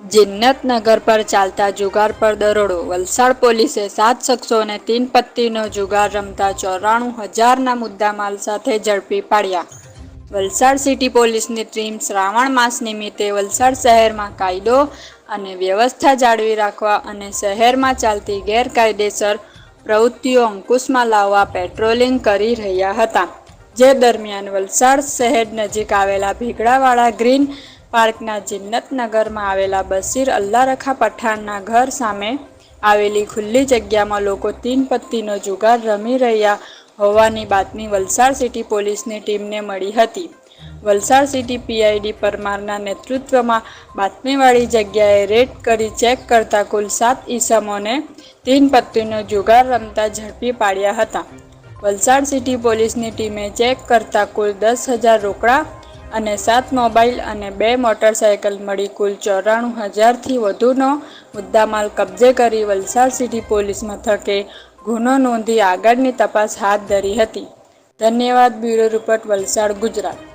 જિન્નતનગર પર ચાલતા જુગાર પર દરોડો. વલસાડ પોલીસે સાત શખ્સોને તીન પત્તીનો જુગાર રમતા ચોરાણું હજારના મુદ્દામાલ સાથે ઝડપી પાડ્યા. વલસાડ સિટી પોલીસની ટીમ શ્રાવણ માસ નિમિત્તે વલસાડ શહેરમાં કાયદો અને વ્યવસ્થા જાળવી રાખવા અને શહેરમાં ચાલતી ગેરકાયદેસર પ્રવૃત્તિઓ અંકુશમાં લાવવા પેટ્રોલિંગ કરી રહ્યા હતા. જે દરમિયાન વલસાડ શહેર નજીક આવેલા ભીગડાવાળા ગ્રીન પાર્કના જિન્નતનગરમાં આવેલા બસીર અલ્લારખા પઠાણના ઘર સામે આવેલી ખુલ્લી જગ્યામાં લોકો તીન પત્તીનો જુગાર રમી રહ્યા હોવાની બાતમી વલસાડ સિટી પોલીસની ટીમને મળી હતી. વલસાડ સિટી પીઆઈડી પરમારના નેતૃત્વમાં બાતમીવાળી જગ્યાએ રેડ કરી ચેક કરતા કુલ સાત ઈસમોને તીન પત્તીનો જુગાર રમતા ઝડપી પાડ્યા હતા. વલસાડ સિટી પોલીસની ટીમે ચેક કરતા કુલ દસ હજાર રોકડા અને સાત મોબાઈલ અને બે મોટરસાયકલ મળી કુલ ચોરાણું હજારથી વધુનો મુદ્દામાલ કબજે કરી વલસાડ સિટી પોલીસ મથકે ગુનો નોંધી આગળની તપાસ હાથ ધરી હતી. ધન્યવાદ, બ્યુરો રિપોર્ટ, વલસાડ, ગુજરાત.